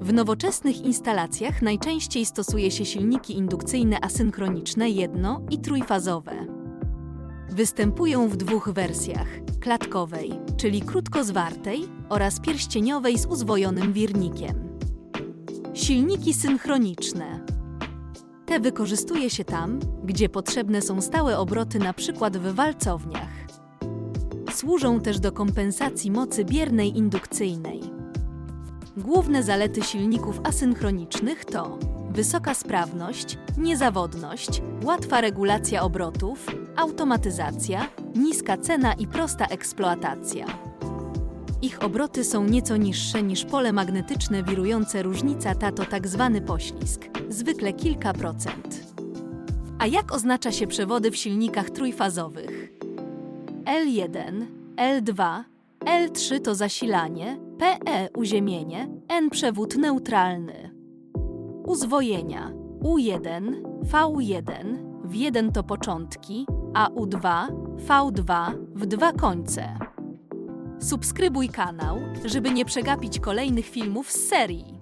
W nowoczesnych instalacjach najczęściej stosuje się silniki indukcyjne asynchroniczne jedno- i trójfazowe. Występują w dwóch wersjach: klatkowej, czyli krótko zwartej, oraz pierścieniowej z uzwojonym wirnikiem. Silniki synchroniczne. Te wykorzystuje się tam, gdzie potrzebne są stałe obroty, np. w walcowniach. Służą też do kompensacji mocy biernej indukcyjnej. Główne zalety silników asynchronicznych to wysoka sprawność, niezawodność, łatwa regulacja obrotów, automatyzacja, niska cena i prosta eksploatacja. Ich obroty są nieco niższe niż pole magnetyczne wirujące różnica ta to tak zwany poślizg, zwykle kilka procent. A jak oznacza się przewody w silnikach trójfazowych? L1, L2, L3 to zasilanie, PE uziemienie, N przewód neutralny. Uzwojenia U1, V1, w 1 to początki, a U2, V2 w dwa końce. Subskrybuj kanał, żeby nie przegapić kolejnych filmów z serii.